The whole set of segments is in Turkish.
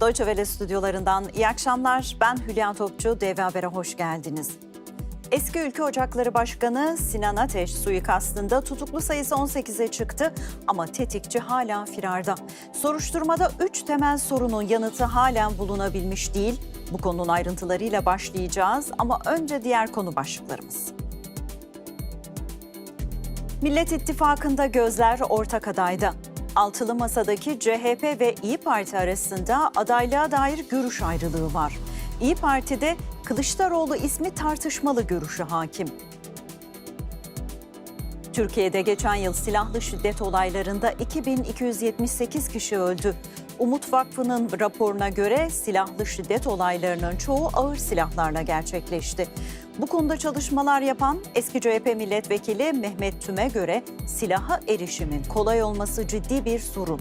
Deutsche Welle stüdyolarından iyi akşamlar. Ben Hülya Topçu, DV Haber'e hoş geldiniz. Eski Ülke Ocakları Başkanı Sinan Ateş suikastında tutuklu sayısı 18'e çıktı ama tetikçi hala firarda. Soruşturmada 3 temel sorunun yanıtı halen bulunabilmiş değil. Bu konunun ayrıntılarıyla başlayacağız ama önce diğer konu başlıklarımız. Millet İttifakı'nda gözler ortak adayda. Altılı Masa'daki CHP ve İyi Parti arasında adaylığa dair görüş ayrılığı var. İyi Parti'de Kılıçdaroğlu ismi tartışmalı görüşü hakim. Türkiye'de geçen yıl silahlı şiddet olaylarında 2278 kişi öldü. Umut Vakfı'nın raporuna göre silahlı şiddet olaylarının çoğu ağır silahlarla gerçekleşti. Bu konuda çalışmalar yapan eski CHP milletvekili Mehmet Tüm'e göre silaha erişimin kolay olması ciddi bir sorun.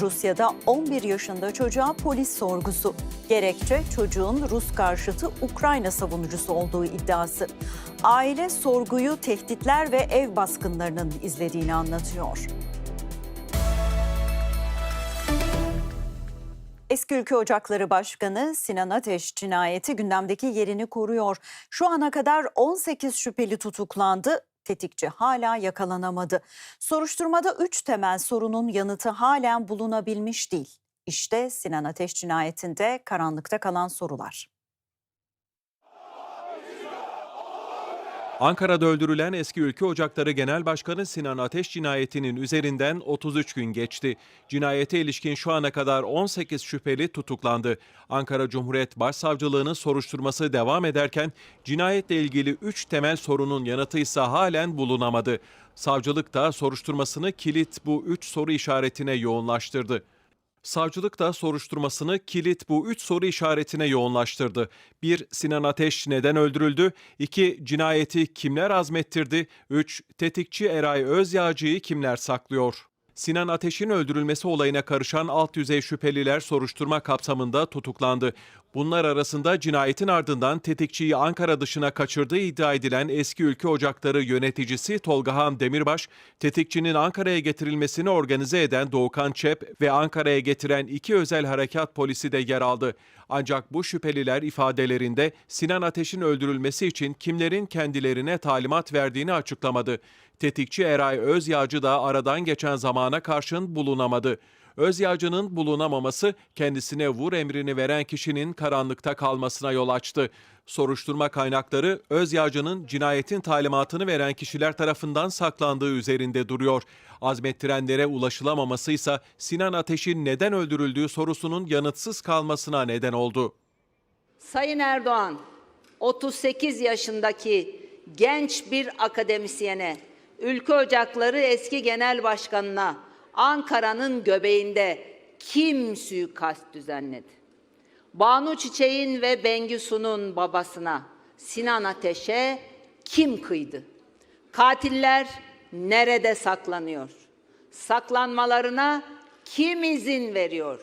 Rusya'da 11 yaşında çocuğa polis sorgusu. Gerekçe çocuğun Rus karşıtı Ukrayna savunucusu olduğu iddiası. Aile sorguyu tehditler ve ev baskınlarının izlediğini anlatıyor. Eski Ülke Ocakları Başkanı Sinan Ateş cinayeti gündemdeki yerini koruyor. Şu ana kadar 18 şüpheli tutuklandı. Tetikçi hala yakalanamadı. Soruşturmada 3 temel sorunun yanıtı halen bulunabilmiş değil. İşte Sinan Ateş cinayetinde karanlıkta kalan sorular. Ankara'da öldürülen eski Ülke Ocakları Genel Başkanı Sinan Ateş cinayetinin üzerinden 33 gün geçti. Cinayete ilişkin şu ana kadar 18 şüpheli tutuklandı. Ankara Cumhuriyet Başsavcılığı'nın soruşturması devam ederken cinayetle ilgili 3 temel sorunun yanıtı ise halen bulunamadı. Savcılık da soruşturmasını kilit bu 3 soru işaretine yoğunlaştırdı. Savcılık da soruşturmasını kilit bu üç soru işaretine yoğunlaştırdı. 1. Sinan Ateş neden öldürüldü? 2. Cinayeti kimler azmettirdi? 3. Tetikçi Eray Özyağcı'yı kimler saklıyor? Sinan Ateş'in öldürülmesi olayına karışan alt düzey şüpheliler soruşturma kapsamında tutuklandı. Bunlar arasında cinayetin ardından tetikçiyi Ankara dışına kaçırdığı iddia edilen eski ülke ocakları yöneticisi Tolgahan Demirbaş, tetikçinin Ankara'ya getirilmesini organize eden Doğukan Çep ve Ankara'ya getiren iki özel harekat polisi de yer aldı. Ancak bu şüpheliler ifadelerinde Sinan Ateş'in öldürülmesi için kimlerin kendilerine talimat verdiğini açıklamadı. Tetikçi Eray Özyağcı da aradan geçen zamana karşın bulunamadı. Özyağcı'nın bulunamaması kendisine vur emrini veren kişinin karanlıkta kalmasına yol açtı. Soruşturma kaynakları Özyağcı'nın cinayetin talimatını veren kişiler tarafından saklandığı üzerinde duruyor. Azmettirenlere ulaşılamaması ise Sinan Ateş'in neden öldürüldüğü sorusunun yanıtsız kalmasına neden oldu. Sayın Erdoğan, 38 yaşındaki genç bir akademisyene, Ülke Ocakları eski genel başkanına Ankara'nın göbeğinde kim suikast düzenledi? Banu Çiçek'in ve Bengisu'nun babasına Sinan Ateş'e kim kıydı? Katiller nerede saklanıyor? Saklanmalarına kim izin veriyor?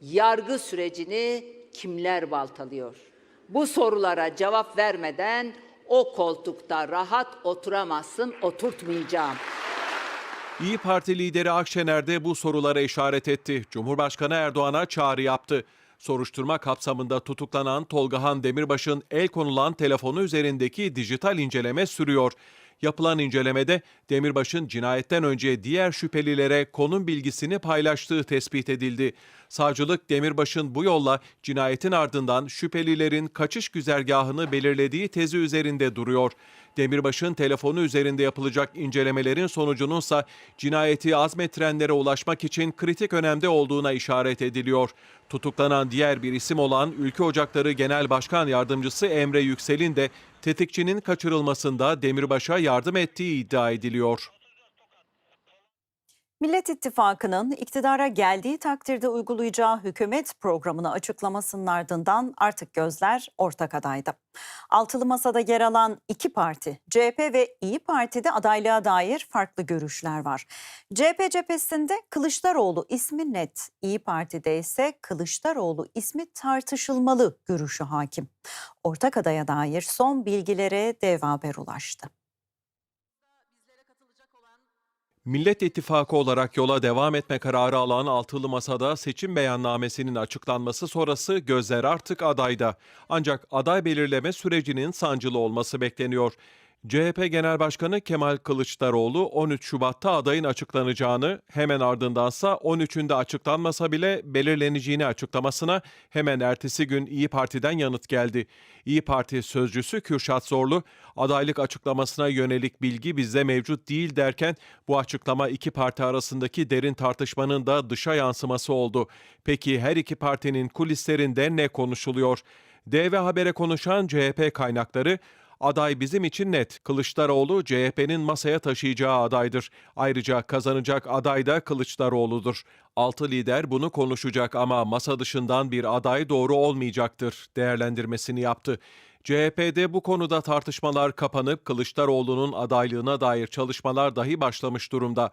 Yargı sürecini kimler baltalıyor? Bu sorulara cevap vermeden o koltukta rahat oturamazsın, oturtmayacağım. İyi Parti lideri Akşener de bu sorulara işaret etti. Cumhurbaşkanı Erdoğan'a çağrı yaptı. Soruşturma kapsamında tutuklanan Tolgahan Demirbaş'ın el konulan telefonu üzerindeki dijital inceleme sürüyor. Yapılan incelemede Demirbaş'ın cinayetten önce diğer şüphelilere konum bilgisini paylaştığı tespit edildi. Savcılık Demirbaş'ın bu yolla cinayetin ardından şüphelilerin kaçış güzergahını belirlediği tezi üzerinde duruyor. Demirbaş'ın telefonu üzerinde yapılacak incelemelerin sonucununsa cinayeti azmettirenlere ulaşmak için kritik önemde olduğuna işaret ediliyor. Tutuklanan diğer bir isim olan Ülke Ocakları Genel Başkan Yardımcısı Emre Yüksel'in de tetikçinin kaçırılmasında Demirbaş'a yardım ettiği iddia ediliyor. Millet İttifakı'nın iktidara geldiği takdirde uygulayacağı hükümet programını açıklamasının ardından artık gözler ortak adayda. Altılı Masa'da yer alan iki parti, CHP ve İyi Parti'de adaylığa dair farklı görüşler var. CHP cephesinde Kılıçdaroğlu ismi net, İyi Parti'de ise Kılıçdaroğlu ismi tartışılmalı görüşü hakim. Ortak adaya dair son bilgilere dev haber ulaştı. Millet İttifakı olarak yola devam etme kararı alan altılı masada seçim beyannamesinin açıklanması sonrası gözler artık adayda. Ancak aday belirleme sürecinin sancılı olması bekleniyor. CHP Genel Başkanı Kemal Kılıçdaroğlu 13 Şubat'ta adayın açıklanacağını, hemen ardındansa 13'ünde açıklanmasa bile belirleneceğini açıklamasına hemen ertesi gün İyi Parti'den yanıt geldi. İyi Parti sözcüsü Kürşat Zorlu, adaylık açıklamasına yönelik bilgi bizde mevcut değil derken bu açıklama iki parti arasındaki derin tartışmanın da dışa yansıması oldu. Peki her iki partinin kulislerinde ne konuşuluyor? DV Haber'e konuşan CHP kaynakları Aday bizim için net. Kılıçdaroğlu CHP'nin masaya taşıyacağı adaydır. Ayrıca kazanacak aday da Kılıçdaroğlu'dur. Altı lider bunu konuşacak ama masa dışından bir aday doğru olmayacaktır değerlendirmesini yaptı. CHP'de bu konuda tartışmalar kapanıp Kılıçdaroğlu'nun adaylığına dair çalışmalar dahi başlamış durumda.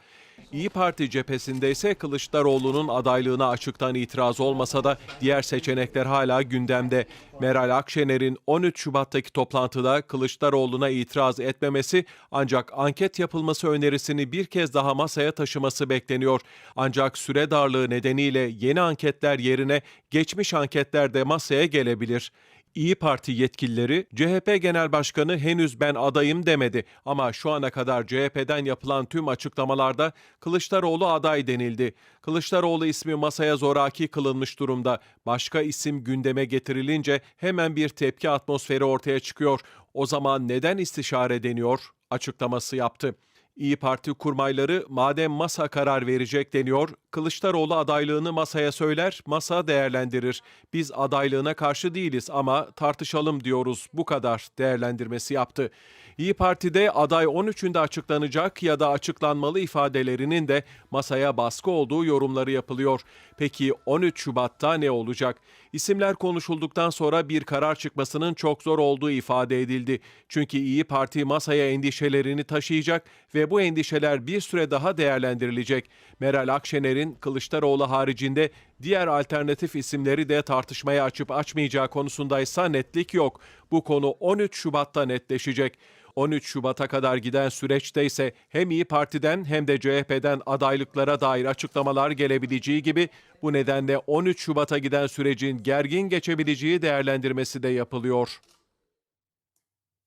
İyi Parti cephesinde ise Kılıçdaroğlu'nun adaylığına açıktan itiraz olmasa da diğer seçenekler hala gündemde. Meral Akşener'in 13 Şubat'taki toplantıda Kılıçdaroğlu'na itiraz etmemesi ancak anket yapılması önerisini bir kez daha masaya taşıması bekleniyor. Ancak süre darlığı nedeniyle yeni anketler yerine geçmiş anketler de masaya gelebilir. İyi Parti yetkilileri CHP Genel Başkanı henüz ben adayım demedi ama şu ana kadar CHP'den yapılan tüm açıklamalarda Kılıçdaroğlu aday denildi. Kılıçdaroğlu ismi masaya zoraki kılınmış durumda. Başka isim gündeme getirilince hemen bir tepki atmosferi ortaya çıkıyor. O zaman neden istişare deniyor? açıklaması yaptı. İyi Parti kurmayları madem masa karar verecek deniyor, Kılıçdaroğlu adaylığını masaya söyler, masa değerlendirir. Biz adaylığına karşı değiliz ama tartışalım diyoruz. Bu kadar değerlendirmesi yaptı. İyi Parti'de aday 13'ünde açıklanacak ya da açıklanmalı ifadelerinin de masaya baskı olduğu yorumları yapılıyor. Peki 13 Şubat'ta ne olacak? İsimler konuşulduktan sonra bir karar çıkmasının çok zor olduğu ifade edildi. Çünkü İyi Parti masaya endişelerini taşıyacak ve bu endişeler bir süre daha değerlendirilecek. Meral Akşener'in Kılıçdaroğlu haricinde diğer alternatif isimleri de tartışmaya açıp açmayacağı konusundaysa netlik yok. Bu konu 13 Şubat'ta netleşecek. 13 Şubat'a kadar giden süreçte ise hem İyi Parti'den hem de CHP'den adaylıklara dair açıklamalar gelebileceği gibi bu nedenle 13 Şubat'a giden sürecin gergin geçebileceği değerlendirmesi de yapılıyor.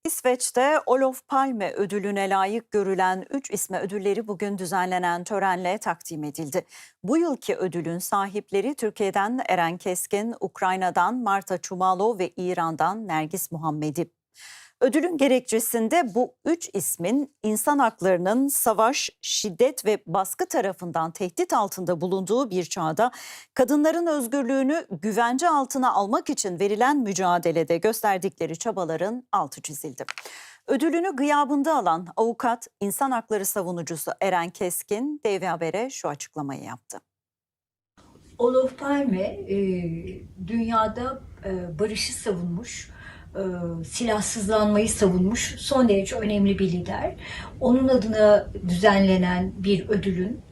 İsveç'te Olof Palme ödülüne layık görülen 3 isme ödülleri bugün düzenlenen törenle takdim edildi. Bu yılki ödülün sahipleri Türkiye'den Eren Keskin, Ukrayna'dan Marta Çumalo ve İran'dan Nergis Muhammedi. Ödülün gerekçesinde bu üç ismin insan haklarının savaş, şiddet ve baskı tarafından tehdit altında bulunduğu bir çağda kadınların özgürlüğünü güvence altına almak için verilen mücadelede gösterdikleri çabaların altı çizildi. Ödülünü gıyabında alan avukat, insan hakları savunucusu Eren Keskin, DV Haber'e şu açıklamayı yaptı. Olof Palme e, dünyada e, barışı savunmuş, silahsızlanmayı savunmuş son derece önemli bir lider. Onun adına düzenlenen bir ödülün e,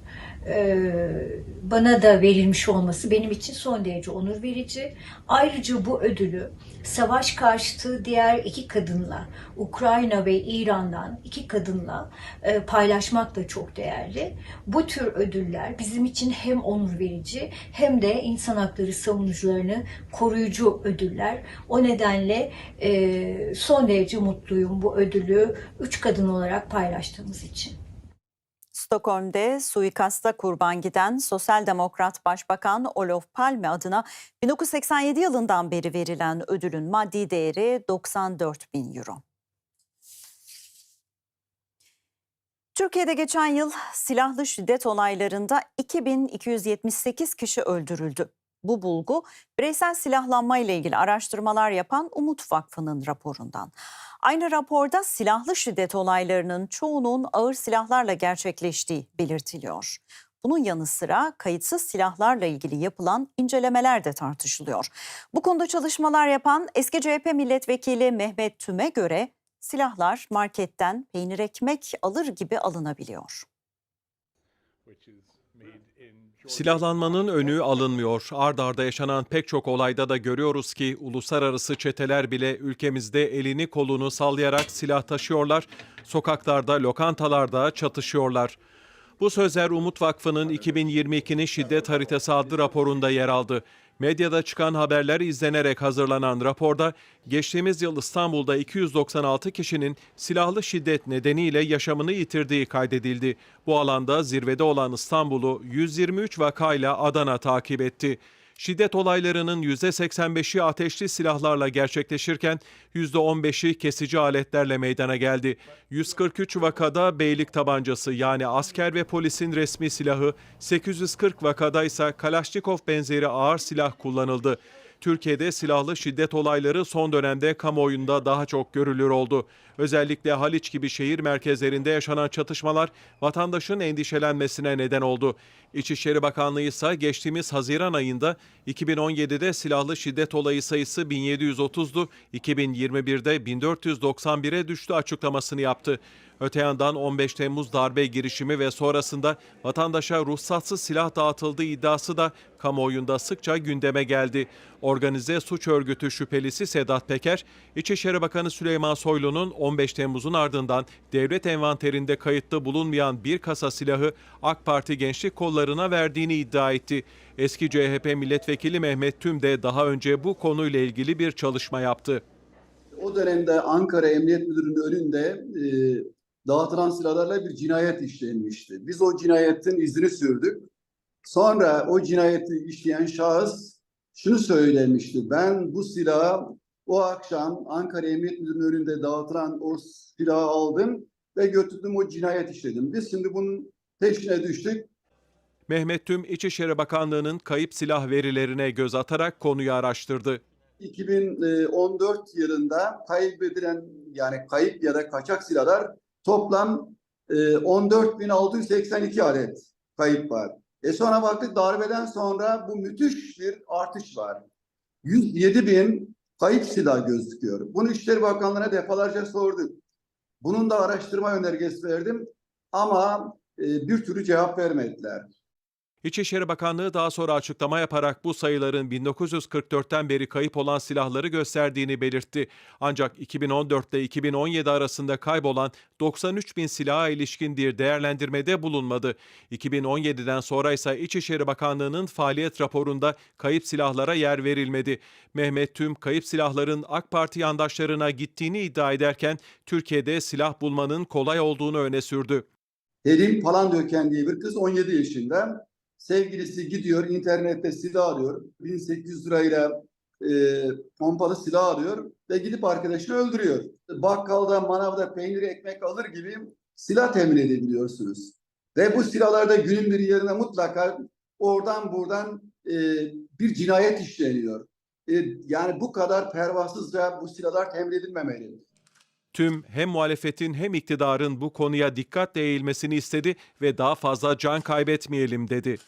bana da verilmiş olması benim için son derece onur verici. Ayrıca bu ödülü savaş karşıtı diğer iki kadınla, Ukrayna ve İran'dan iki kadınla e, paylaşmak da çok değerli. Bu tür ödüller bizim için hem onur verici hem de insan hakları savunucularını koruyucu ödüller. O nedenle e, son derece mutluyum bu ödülü üç kadın olarak paylaştığımız için. Stockholm'de suikasta kurban giden Sosyal Demokrat Başbakan Olof Palme adına 1987 yılından beri verilen ödülün maddi değeri 94 bin euro. Türkiye'de geçen yıl silahlı şiddet olaylarında 2278 kişi öldürüldü. Bu bulgu bireysel silahlanma ile ilgili araştırmalar yapan Umut Vakfı'nın raporundan. Aynı raporda silahlı şiddet olaylarının çoğunun ağır silahlarla gerçekleştiği belirtiliyor. Bunun yanı sıra kayıtsız silahlarla ilgili yapılan incelemeler de tartışılıyor. Bu konuda çalışmalar yapan eski CHP milletvekili Mehmet Tüm'e göre silahlar marketten peynir ekmek alır gibi alınabiliyor. Silahlanmanın önü alınmıyor. Ard arda yaşanan pek çok olayda da görüyoruz ki uluslararası çeteler bile ülkemizde elini kolunu sallayarak silah taşıyorlar. Sokaklarda, lokantalarda çatışıyorlar. Bu sözler Umut Vakfı'nın 2022'nin şiddet haritası adlı raporunda yer aldı. Medyada çıkan haberler izlenerek hazırlanan raporda geçtiğimiz yıl İstanbul'da 296 kişinin silahlı şiddet nedeniyle yaşamını yitirdiği kaydedildi. Bu alanda zirvede olan İstanbul'u 123 vakayla Adana takip etti. Şiddet olaylarının %85'i ateşli silahlarla gerçekleşirken %15'i kesici aletlerle meydana geldi. 143 vakada beylik tabancası yani asker ve polisin resmi silahı, 840 vakada ise Kalaşnikov benzeri ağır silah kullanıldı. Türkiye'de silahlı şiddet olayları son dönemde kamuoyunda daha çok görülür oldu. Özellikle Haliç gibi şehir merkezlerinde yaşanan çatışmalar vatandaşın endişelenmesine neden oldu. İçişleri Bakanlığı ise geçtiğimiz Haziran ayında 2017'de silahlı şiddet olayı sayısı 1730'du, 2021'de 1491'e düştü açıklamasını yaptı. Öte yandan 15 Temmuz darbe girişimi ve sonrasında vatandaşa ruhsatsız silah dağıtıldığı iddiası da kamuoyunda sıkça gündeme geldi. Organize suç örgütü şüphelisi Sedat Peker, İçişleri Bakanı Süleyman Soylu'nun 15 Temmuz'un ardından devlet envanterinde kayıtlı bulunmayan bir kasa silahı AK Parti gençlik kollarına verdiğini iddia etti. Eski CHP milletvekili Mehmet Tüm de daha önce bu konuyla ilgili bir çalışma yaptı. O dönemde Ankara Emniyet Müdürlüğü'nün önünde e, dağıtılan silahlarla bir cinayet işlenmişti. Biz o cinayetin izini sürdük. Sonra o cinayeti işleyen şahıs şunu söylemişti. Ben bu silahı o akşam Ankara Emniyet Müdürlüğü'nün önünde dağıtılan o silahı aldım ve götürdüm o cinayet işledim. Biz şimdi bunun peşine düştük. Mehmet Tüm İçişleri Bakanlığı'nın kayıp silah verilerine göz atarak konuyu araştırdı. 2014 yılında kaybedilen yani kayıp ya da kaçak silahlar toplam e, 14.682 adet kayıp var. E sonra baktık darbeden sonra bu müthiş bir artış var. 107 bin kayıp silah gözüküyor. Bunu İçişleri Bakanlığı'na defalarca sorduk. Bunun da araştırma önergesi verdim ama e, bir türlü cevap vermediler. İçişleri Bakanlığı daha sonra açıklama yaparak bu sayıların 1944'ten beri kayıp olan silahları gösterdiğini belirtti. Ancak 2014 ile 2017 arasında kaybolan 93 bin silaha ilişkin bir değerlendirmede bulunmadı. 2017'den sonra ise İçişleri Bakanlığı'nın faaliyet raporunda kayıp silahlara yer verilmedi. Mehmet Tüm kayıp silahların AK Parti yandaşlarına gittiğini iddia ederken Türkiye'de silah bulmanın kolay olduğunu öne sürdü. Helin Palandöken diye bir kız 17 yaşında. Sevgilisi gidiyor internette silah arıyor. 1800 lirayla e, pompalı silah arıyor ve gidip arkadaşını öldürüyor. Bakkalda, manavda peynir ekmek alır gibi silah temin edebiliyorsunuz. Ve bu silahlarda günün bir yerine mutlaka oradan buradan e, bir cinayet işleniyor. E, yani bu kadar pervasızca bu silahlar temin edilmemeli. Tüm hem muhalefetin hem iktidarın bu konuya dikkatle eğilmesini istedi ve daha fazla can kaybetmeyelim dedi.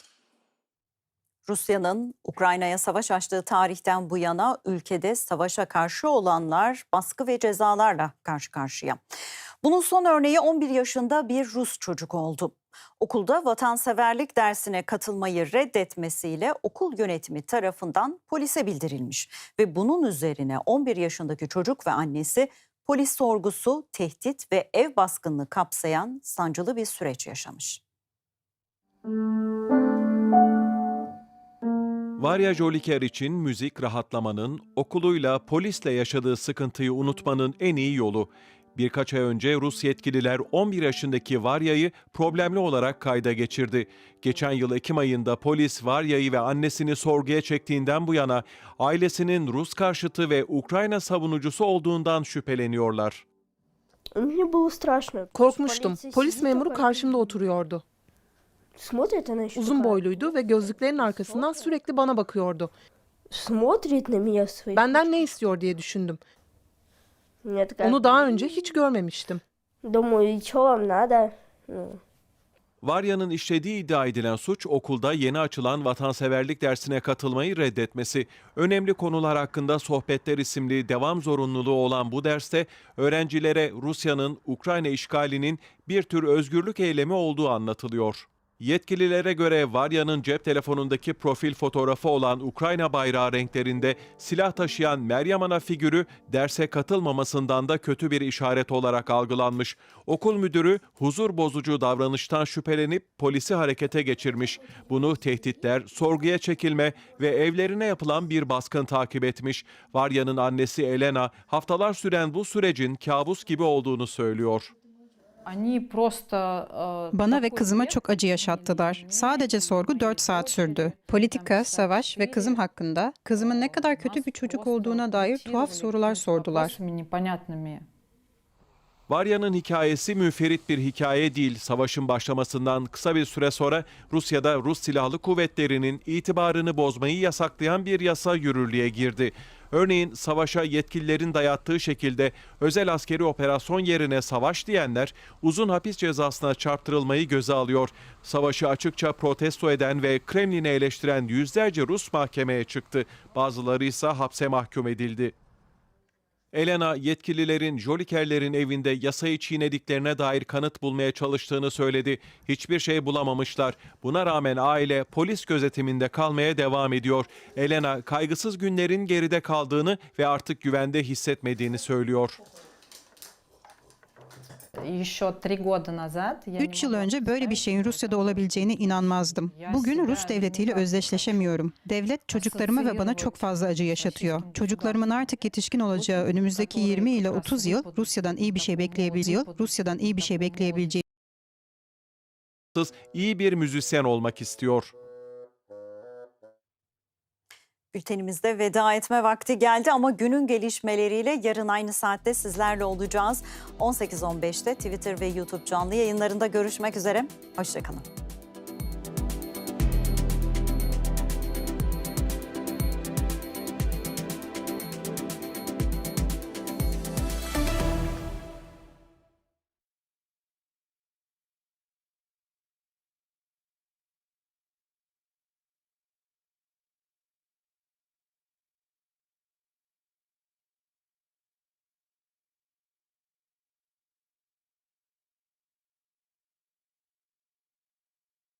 Rusya'nın Ukrayna'ya savaş açtığı tarihten bu yana ülkede savaşa karşı olanlar baskı ve cezalarla karşı karşıya. Bunun son örneği 11 yaşında bir Rus çocuk oldu. Okulda vatanseverlik dersine katılmayı reddetmesiyle okul yönetimi tarafından polise bildirilmiş ve bunun üzerine 11 yaşındaki çocuk ve annesi polis sorgusu, tehdit ve ev baskınını kapsayan sancılı bir süreç yaşamış. Varya Joliker için müzik rahatlamanın, okuluyla, polisle yaşadığı sıkıntıyı unutmanın en iyi yolu. Birkaç ay önce Rus yetkililer 11 yaşındaki Varya'yı problemli olarak kayda geçirdi. Geçen yıl Ekim ayında polis Varya'yı ve annesini sorguya çektiğinden bu yana ailesinin Rus karşıtı ve Ukrayna savunucusu olduğundan şüpheleniyorlar. Korkmuştum. Polis memuru karşımda oturuyordu. Uzun boyluydu ve gözlüklerin arkasından sürekli bana bakıyordu. Benden ne istiyor diye düşündüm. Onu daha önce hiç görmemiştim. Varya'nın işlediği iddia edilen suç okulda yeni açılan vatanseverlik dersine katılmayı reddetmesi. Önemli konular hakkında sohbetler isimli devam zorunluluğu olan bu derste öğrencilere Rusya'nın Ukrayna işgalinin bir tür özgürlük eylemi olduğu anlatılıyor. Yetkililere göre Varya'nın cep telefonundaki profil fotoğrafı olan Ukrayna bayrağı renklerinde silah taşıyan Meryem Ana figürü derse katılmamasından da kötü bir işaret olarak algılanmış. Okul müdürü huzur bozucu davranıştan şüphelenip polisi harekete geçirmiş. Bunu tehditler, sorguya çekilme ve evlerine yapılan bir baskın takip etmiş. Varya'nın annesi Elena haftalar süren bu sürecin kabus gibi olduğunu söylüyor. Bana ve kızıma çok acı yaşattılar. Sadece sorgu 4 saat sürdü. Politika, savaş ve kızım hakkında kızımın ne kadar kötü bir çocuk olduğuna dair tuhaf sorular sordular. Varya'nın hikayesi müferit bir hikaye değil. Savaşın başlamasından kısa bir süre sonra Rusya'da Rus Silahlı Kuvvetleri'nin itibarını bozmayı yasaklayan bir yasa yürürlüğe girdi. Örneğin savaşa yetkililerin dayattığı şekilde özel askeri operasyon yerine savaş diyenler uzun hapis cezasına çarptırılmayı göze alıyor. Savaşı açıkça protesto eden ve Kremlin'i eleştiren yüzlerce Rus mahkemeye çıktı. Bazıları ise hapse mahkum edildi. Elena yetkililerin Jolikerlerin evinde yasayı çiğnediklerine dair kanıt bulmaya çalıştığını söyledi. Hiçbir şey bulamamışlar. Buna rağmen aile polis gözetiminde kalmaya devam ediyor. Elena kaygısız günlerin geride kaldığını ve artık güvende hissetmediğini söylüyor. 3 yıl önce böyle bir şeyin Rusya'da olabileceğine inanmazdım. Bugün Rus devletiyle özdeşleşemiyorum. Devlet çocuklarıma ve bana çok fazla acı yaşatıyor. Çocuklarımın artık yetişkin olacağı önümüzdeki 20 ile 30 yıl Rusya'dan iyi bir şey bekleyebileceği, Rusya'dan iyi bir şey bekleyebileceği İyi bir müzisyen olmak istiyor. Bültenimizde veda etme vakti geldi ama günün gelişmeleriyle yarın aynı saatte sizlerle olacağız. 18.15'te Twitter ve YouTube canlı yayınlarında görüşmek üzere. Hoşçakalın.